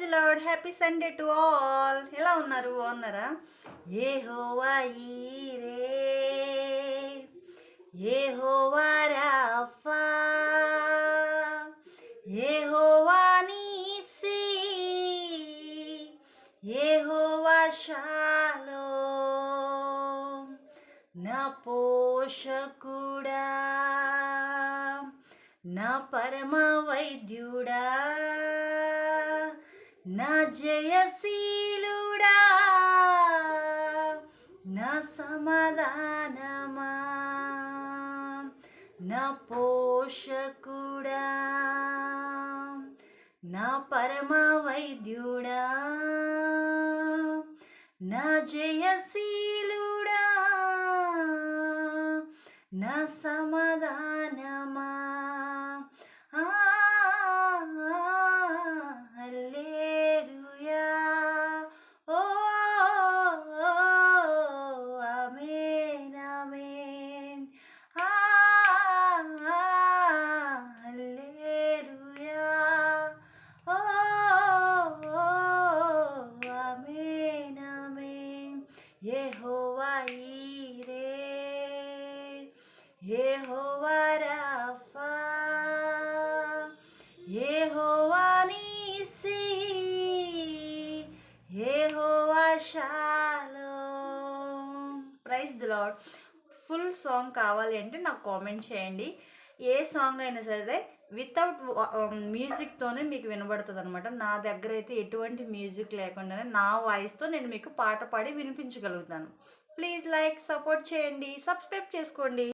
The Lord. Happy Sunday to all. ఎలా ఉన్నారు? బాగున్నారా? ఏ హోవా రే. ఏ హోవా ఏ హోవా నీసి. ఏ హోవా షాలో. నా పోషకుడా. నా పరమ వైద్యు జయశీలుడా నా సమాధానమా నా పోషకుడా నా పరమ వైద్యుడా నా జయశీలుడా నా సమాధాన యెహోవా ఈరే యెహోవా రాఫా యెహోవా నీసి యెహోవా shalom praise the Lord full song కావాలి అంటే నాకు కామెంట్ చేయండి. ఏ సాంగ్ అయినా సరే వితౌట్ మ్యూజిక్తోనే um, మీకు వినబడుతుంది అనమాట నా దగ్గర అయితే ఎటువంటి మ్యూజిక్ లేకుండానే నా వాయిస్తో నేను మీకు పాట పాడి వినిపించగలుగుతాను. ప్లీజ్ లైక్ సపోర్ట్ చేయండి సబ్స్క్రైబ్ చేసుకోండి.